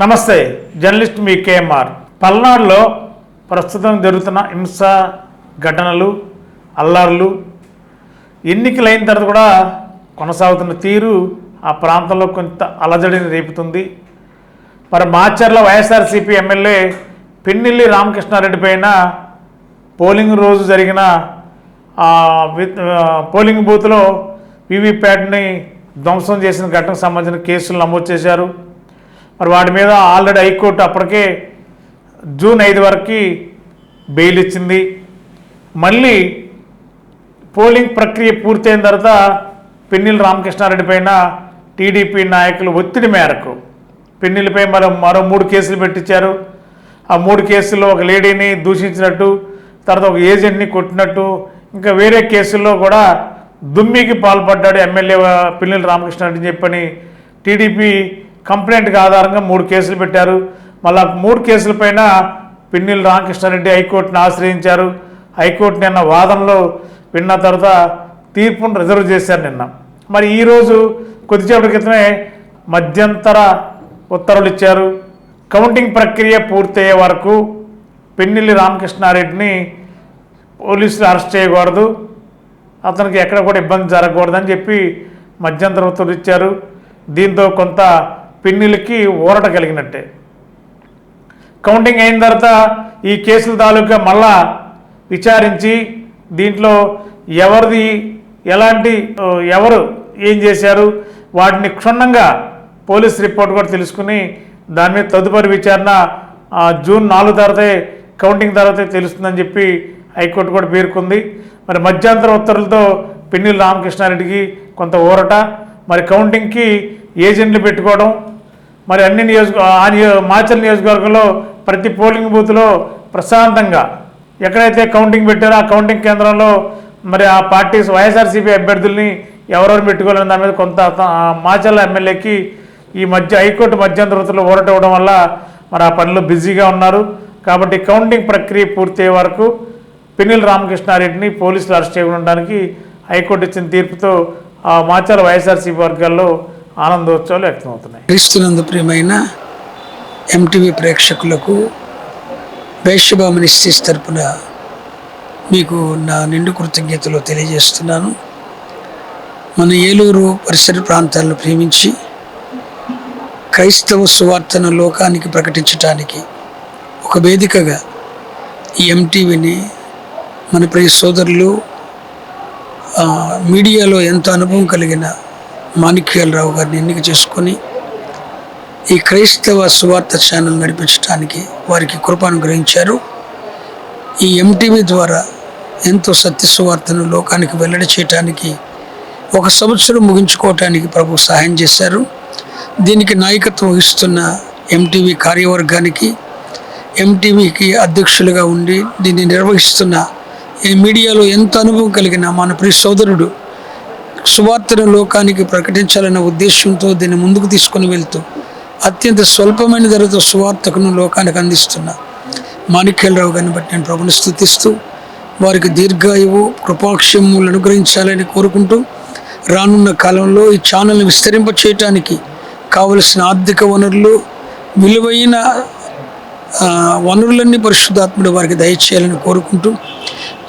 నమస్తే జర్నలిస్ట్ మీ కేఎంఆర్. పల్నాడులో ప్రస్తుతం జరుగుతున్న హింస ఘటనలు అల్లార్లు ఎన్నికలైన తర్వాత కూడా కొనసాగుతున్న తీరు ఆ ప్రాంతంలో కొంత అలజడిని రేపుతుంది. మరి మాచర్ల వైఎస్ఆర్సీపీ ఎమ్మెల్యే పిన్నెల్లి రామకృష్ణారెడ్డి పైన పోలింగ్ రోజు జరిగిన పోలింగ్ బూత్లో వీవీప్యాట్ని ధ్వంసం చేసిన ఘటనకు సంబంధించిన కేసులు నమోదు చేశారు. మరి వాటి మీద ఆల్రెడీ హైకోర్టు అప్పటికే జూన్ ఐదు వరకు బెయిల్ ఇచ్చింది. మళ్ళీ పోలింగ్ ప్రక్రియ పూర్తయిన తర్వాత పెన్నిల్ రామకృష్ణారెడ్డి పైన టీడీపీ నాయకులు ఒత్తిడి మేరకు పెన్నిలపై మరో మరో మూడు కేసులు పెట్టించారు. ఆ మూడు కేసుల్లో ఒక లేడీని దూషించినట్టు తర్వాత ఒక ఏజెంట్ని కొట్టినట్టు ఇంకా వేరే కేసుల్లో కూడా దుమ్మికి పాల్పడ్డాడు ఎమ్మెల్యే పిన్నెల రామకృష్ణారెడ్డి చెప్పని టీడీపీ కంప్లైంట్కి ఆధారంగా మూడు కేసులు పెట్టారు. మళ్ళా మూడు కేసులపైన పిన్నెల రామకృష్ణారెడ్డి హైకోర్టును ఆశ్రయించారు. హైకోర్టు నిన్న వాదనలో విన్న తర్వాత తీర్పును రిజర్వ్ చేశారు నిన్న. మరి ఈరోజు కొద్దిసేపటి క్రితమే మధ్యంతర ఉత్తర్వులు ఇచ్చారు. కౌంటింగ్ ప్రక్రియ పూర్తయ్యే వరకు పెన్నెల్లి రామకృష్ణారెడ్డిని పోలీసులు అరెస్ట్ చేయకూడదు. అతనికి ఎక్కడ కూడా ఇబ్బంది జరగకూడదని చెప్పి మధ్యంతర ఉత్తర్వులు ఇచ్చారు. దీంతో కొంత పిన్నిలకి ఊరట కలిగినట్టే. కౌంటింగ్ అయిన తర్వాత ఈ కేసుల తాలూకా మళ్ళా విచారించి దీంట్లో ఎవరిది ఎలాంటి ఎవరు ఏం చేశారు వాటిని క్షుణ్ణంగా పోలీస్ రిపోర్ట్ కూడా తెలుసుకుని దాని మీద తదుపరి విచారణ జూన్ నాలుగు తర్వాతే కౌంటింగ్ తర్వాతే తెలుస్తుందని చెప్పి హైకోర్టు కూడా పేర్కొంది. మరి మధ్యాంతర ఉత్తర్వులతో పిన్నెల రామకృష్ణారెడ్డికి కొంత ఊరట. మరి కౌంటింగ్కి ఏజెంట్లు పెట్టుకోవడం మరి అన్ని నియోజక ఆ నియో మాచల్ నియోజకవర్గంలో ప్రతి పోలింగ్ బూత్లో ప్రశాంతంగా ఎక్కడైతే కౌంటింగ్ పెట్టారో ఆ కౌంటింగ్ కేంద్రంలో మరి ఆ పార్టీస్ వైఎస్ఆర్సీపీ అభ్యర్థుల్ని ఎవరెవరు పెట్టుకోవాలని దాని మీద కొంత మాచల్ ఎమ్మెల్యేకి ఈ మధ్య హైకోర్టు మధ్యంతరతులు ఊరటవడం వల్ల మరి ఆ పనిలో బిజీగా ఉన్నారు. కాబట్టి కౌంటింగ్ ప్రక్రియ పూర్తయ్యే వరకు పిన్నెల రామకృష్ణారెడ్డిని పోలీసులు అరెస్ట్ చేయడానికి హైకోర్టు ఇచ్చిన తీర్పుతో ఆ మాచాల వైఎస్ఆర్సీపీ వర్గాల్లో ఆనందోత్సవాలు వ్యక్తమవుతున్నాయి. క్రీస్తునందు ప్రియమైన ఎంటీవీ ప్రేక్షకులకు వేషభా మినిస్ట్రీస్ తరపున మీకు నా నిండు కృతజ్ఞతలు తెలియజేస్తున్నాను. మన ఏలూరు పరిసర ప్రాంతాలను ప్రేమించి క్రైస్తవ సువార్తను లోకానికి ప్రకటించటానికి ఒక వేదికగా ఈ ఎంటీవీని మన ప్రియ సోదరులు మీడియాలో ఎంతో అనుభవం కలిగిన మాణిక్యాలరావు గారిని ఎన్నిక చేసుకొని ఈ క్రైస్తవ సువార్త ఛానల్ నడిపించడానికి వారికి కృపను గ్రహించారు ఈ ఎంటీవీ ద్వారా ఎంతో సత్య సువార్తను లోకానికి వెల్లడి చేయటానికి ఒక సంవత్సరం ముగించుకోవటానికి ప్రభు సహాయం చేశారు. దీనికి నాయకత్వం వహిస్తున్న ఎంటీవీ కార్యవర్గానికి ఎంటీవీకి అధ్యక్షులుగా ఉండి దీన్ని నిర్వహిస్తున్న ఈ మీడియాలో ఎంత అనుభవం కలిగిన మన ప్రియ సోదరుడు సువార్తను లోకానికి ప్రకటించాలన్న ఉద్దేశంతో దీన్ని ముందుకు తీసుకొని వెళ్తూ అత్యంత స్వల్పమైన ధరతో సువార్తకును లోకానికి అందిస్తున్న మాణిక్యాలరావు గారిని బట్టి నేను ప్రభుని స్థుతిస్తూ వారికి దీర్ఘాయువు కృపాక్షములు అనుగ్రహించాలని కోరుకుంటూ రానున్న కాలంలో ఈ ఛానల్ని విస్తరింప చేయటానికి కావలసిన ఆర్థిక వనరులు విలువైన వనరులన్నీ పరిశుద్ధాత్ముడు వారికి దయచేయాలని కోరుకుంటూ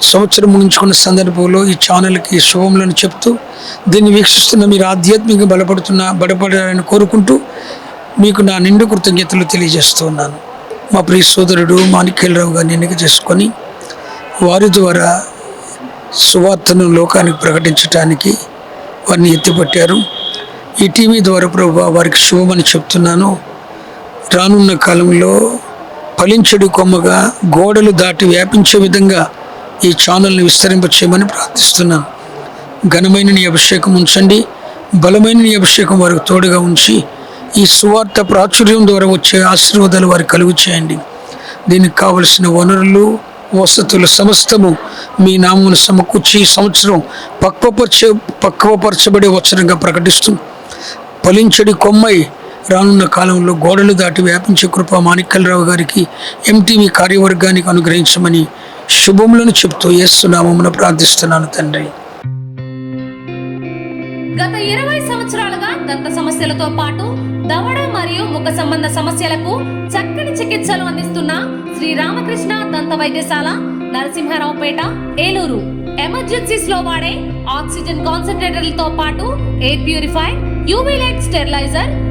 సంవత్సరం ముగించుకున్న సందర్భంలో ఈ ఛానల్కి శుభములను చెప్తూ దీన్ని వీక్షిస్తున్న మీరు ఆధ్యాత్మికంగా బలపడుతున్న బలపడాలని కోరుకుంటూ మీకు నా నిండు కృతజ్ఞతలు తెలియజేస్తున్నాను మా ప్రియ సోదరుడు మాణిక్యలరావు గారిని ఎన్నిక చేసుకొని వారి ద్వారా సువార్తను లోకానికి ప్రకటించడానికి వారిని ఎత్తిపట్టారు. ఈ టీవీ ద్వారా ప్రభు వారికి శుభమని చెప్తున్నాను. రానున్న కాలంలో ఫలించడు కొమ్మగా గోడలు దాటి వ్యాపించే విధంగా ఈ ఛానల్ని విస్తరింపచేయమని ప్రార్థిస్తున్నాను. ఘనమైన నీ అభిషేకం ఉంచండి. బలమైన నీ అభిషేకం వారికి తోడుగా ఉంచి ఈ సువార్త ప్రాచుర్యం ద్వారా వచ్చే ఆశీర్వాదాలు వారికి కలుగు చేయండి. దీనికి కావలసిన వనరులు వసతులు సమస్తము మీ నామమును సమకూర్చి ఈ సంవత్సరం పక్వపరచ పక్వపరచబడే వచనంగా ప్రకటిస్తూ ఫలించడి కొమ్మై రానున్న కాలంలో గోడలు దాటి వ్యాపించే కృప మాణిక్యలరావు గారికి ఎంటీవీ కార్యవర్గానికి అనుగ్రహించమని శుభములను చెప్తూ ఏస్తున్నామమున ప్రార్థిస్తున్నాను తండ్రి. గత ఇరవై సంవత్సరాలుగా దంత సమస్యలతో పాటు దవడ మరియు ముఖ సంబంధ సమస్యలకు చక్కని చికిత్సలు అందిస్తున్న శ్రీ రామకృష్ణ దంత వైద్యశాల నరసింహారావుపేట ఏలూరు. ఎమర్జెన్సీస్లో వాడే ఆక్సిజన్ కాన్సన్ట్రేటర్లతో పాటు air purify UV light steriliser